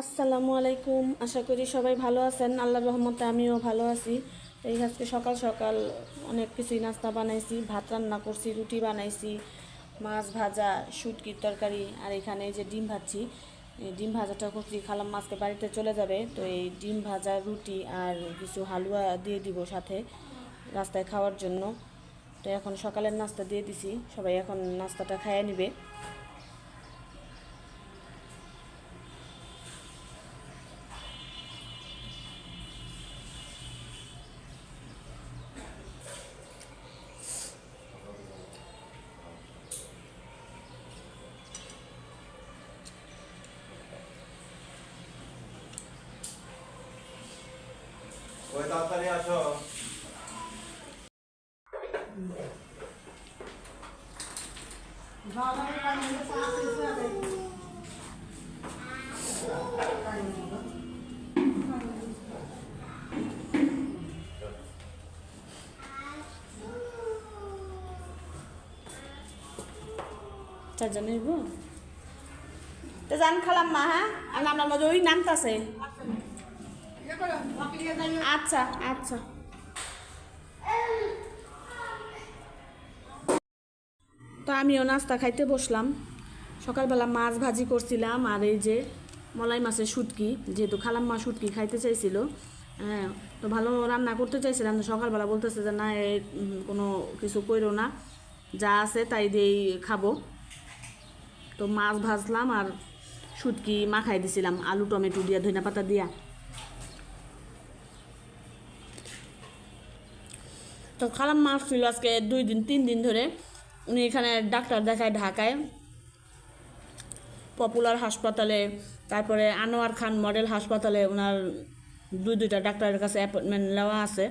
আসসালামু আলাইকুম। আশা করি সবাই ভালো আছেন। আল্লাহর রহমতে আমিও ভালো আছি। তো এই আজকে সকাল সকাল অনেক কিছুই নাস্তা বানাইছি, ভাত রান্না করছি, রুটি বানাইছি, মাছ ভাজা, শুটকির তরকারি, আর এখানে যে ডিম ভাজছি। ডিম ভাজাটা করছি, খালাম মাছকে বাড়িতে চলে যাবে। তো এই ডিম ভাজা, রুটি আর কিছু হালুয়া দিয়ে দিব সাথে রাস্তায় খাওয়ার জন্য। তো এখন সকালের নাস্তা দিয়ে দিছি। সবাই এখন নাস্তাটা খাইয়ে নিবে। ওই তাড়াতাড়ি আসো। চারজন নিব তো জান খালাম মা হ্যাঁ? আর আপনার মধ্যে ওই নামতাছে আচ্ছা আচ্ছা। তো আমিও নাস্তা খাইতে বসলাম। সকালবেলা মাছ ভাজি করছিলাম আর এই যে মলাই মাছের শুটকি, যেহেতু খালাম মা শুটকি খাইতে চাইছিল হ্যাঁ তো ভালো রান্না করতে চাইছিলাম সকালবেলা বলতেছে যে, না কোনো কিছু কইরো না, যা আছে তাই দিয়েই খাব। তো মাছ ভাজলাম আর শুটকি মাখাই দিছিলাম, আলু টমেটো দিয়া ধনিয়া পাতা দিয়া। তো খালাম মাছ ছিল আজকে দুই দিন, তিন দিন ধরে। উনি এখানে ডাক্তার দেখায় ঢাকায়। পপুলার হাসপাতালে, তারপরে আনোয়ার খান মডেল হাসপাতালে ওনার দুই, দুইটা ডাক্তারের কাছে অ্যাপয়েন্টমেন্ট নেওয়া আছে।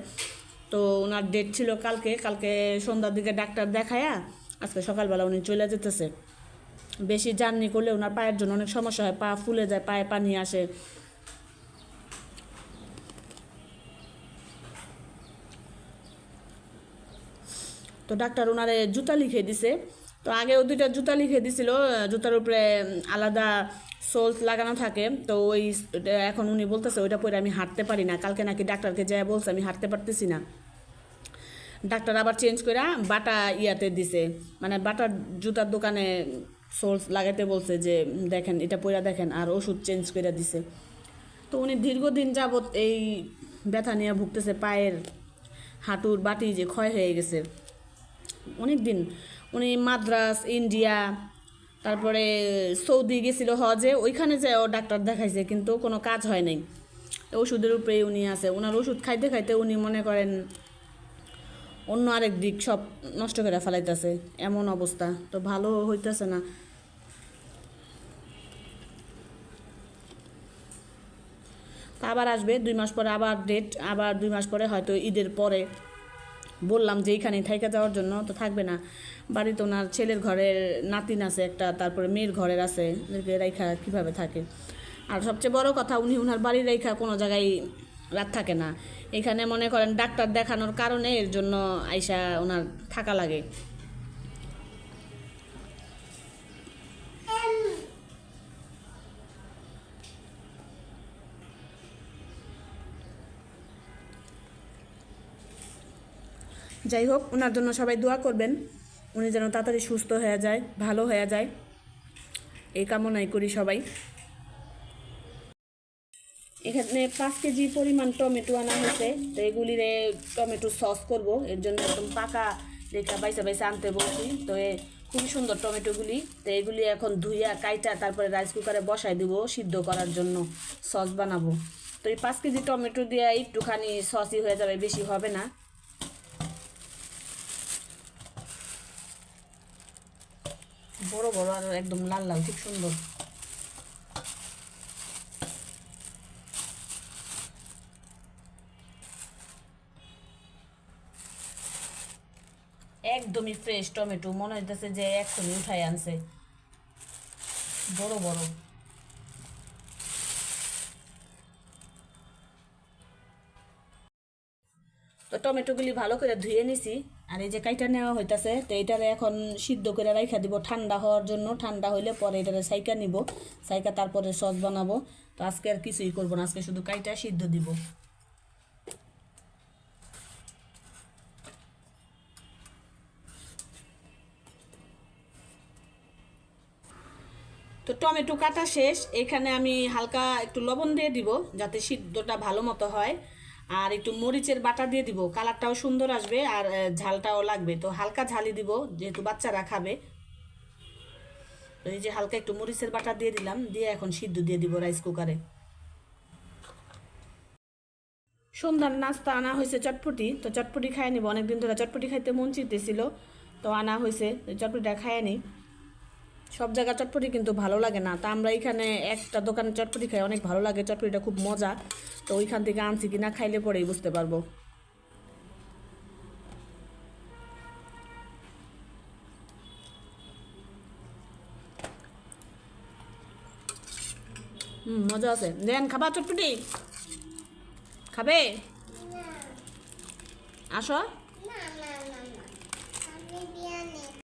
তো ওনার ডেট ছিল কালকে কালকে সন্ধ্যার দিকে ডাক্তার দেখায়া আজকে সকালবেলা উনি চলে যেতেছে। বেশি জার্নি করলে ওনার পায়ের জন্য অনেক সমস্যা হয়, পা ফুলে যায়, পায়ে পানি আসে। তো ডাক্তার ওনারে জুতা লিখে দিছে। তো আগেও দুইটা জুতা লিখে দিছিল, জুতার উপরে আলাদা সোলস লাগানো থাকে। তো ওই এখন উনি বলতেছে, ওইটা পরে আমি হাঁটতে পারি না। কালকে নাকি ডাক্তারকে যায় বলছে, আমি হাঁটতে পারতেছি না। ডাক্তার আবার চেঞ্জ করে বাটা ইয়াতে দিছে। মানে বাটার জুতার দোকানে সোলস লাগাতে বলছে যে, দেখেন, এটা পয়রা দেখেন। আর ওষুধ চেঞ্জ করে দিছে। তো উনি দীর্ঘদিন যাবৎ এই ব্যথা নিয়ে ভুগতেছে, পায়ের হাঁটুর বাটি যে ক্ষয় হয়ে গেছে। অনেক দিন উনি মাদ্রাস, ইন্ডিয়া, তারপরে সৌদি গেছিল হজে, ওইখানে যে ও ডাক্তার দেখাইছে, কিন্তু কোনো কাজ হয় নাই। ওষুধের উপরে উনি আছে। ওনার ওষুধ খাইতে খাইতে উনি মনে করেন অন্য আরেক দিক সব নষ্ট করে ফেলাইতেছে, এমন অবস্থা। তো ভালো হইতেছে না। আবার আসবে, দুই মাস পরে আবার ডেট আবার দুই মাস পরে হয়তো ঈদের পরে। বললাম যে এইখানে থাইকা যাওয়ার জন্য তো থাকবে না। বাড়িতে ওনার ছেলের ঘরের নাতিন আছে একটা, তারপরে মেয়ের ঘরের আছে, এদেরকে রেখা কীভাবে থাকে? আর সবচেয়ে বড় কথা, উনি ওনার বাড়ির রেখা কোনো জায়গায় রাত থাকে না। এখানে মনে করেন ডাক্তার দেখানোর কারণে এর জন্য আইসা ওনার থাকা লাগে। যাই হোক ওনার জন্য সবাই দোয়া করবেন। উনি যেন তাড়াতাড়ি সুস্থ হয়ে যায়, ভালো হয়ে যায়। এই কামনাই করি সবাই। এখানে পাঁচ কেজি পরিমাণ টমেটো আনা হয়েছে। তো এগুলিরে টমেটো সস করব। এর জন্য একদম পাকা রেখা বাইসা বাইসা আনতে বলছি। তো এ খুবই সুন্দর টমেটোগুলি। তো এগুলি এখন ধুইয়া, কাইটা, তারপরে রাইস কুকারে বসাই দিব সিদ্ধ করার জন্য। সস বানাবো। তো এই পাঁচ কেজি টমেটো দিয়ে একটুখানি সসই হয়ে যাবে, বেশি হবে না। বড় বড় আর একদম লাল লাল খুব সুন্দর। একদমই ফ্রেশ টমেটো, মনে হইতেছে যে এক্ষুনি উঠাই আনছে। বড় বড়। তো টমেটোগুলি ভালো করে ধুয়ে নিছি। আর এই যে কাইটা নেওয়া হইতাছে, তো এইটারে এখন সিদ্ধ করে রাইখা দিব। ঠান্ডা হওয়ার জন্য ঠান্ডা হইলে পরে এটারে সাইকা নিব। সাইকা তারপরে সস বানাবো। তো আজকে আর কিছুই করব না, আজকে শুধু কাইটা সিদ্ধ দিব। তো টমেটো কাটা শেষ। এখানে আমি হালকা একটু লবণ দিয়ে দিব, যাতে সিদ্ধটা ভালো মতো হয়। আর একটু মরিচের বাটা দিয়ে দিব। কালারটাও সুন্দর আসবে আর ঝালটাও লাগবে। তো হালকা ঝালি দিব, যেহেতু বাচ্চারা খাবে। এই যে হালকা একটু মরিচের বাটা দিয়ে দিলাম, দিয়ে এখন সিদ্ধ দিয়ে দিব রাইস কুকারে সন্ধ্যার নাস্তা আনা হয়েছে চটপটি। তো চটপটি খাই নিব। অনেকদিন ধরে চটপটি খাইতে মন চিতেছিল তো আনা হয়েছে চটপটিটা খাইয়ে নিই। সব জায়গা চটপটি কিন্তু ভালো লাগে না। তা আমরা এখানে একটা দোকানে চটপটি খাই, অনেক ভালো লাগে। চটপটিটা খুব মজা। তো ওইখান থেকে আনছি কিনা খাইলে পরেই বুঝতে পারব। হুম, মজা আছে। দেন, খাবা চটপটি? খাবে? আসো।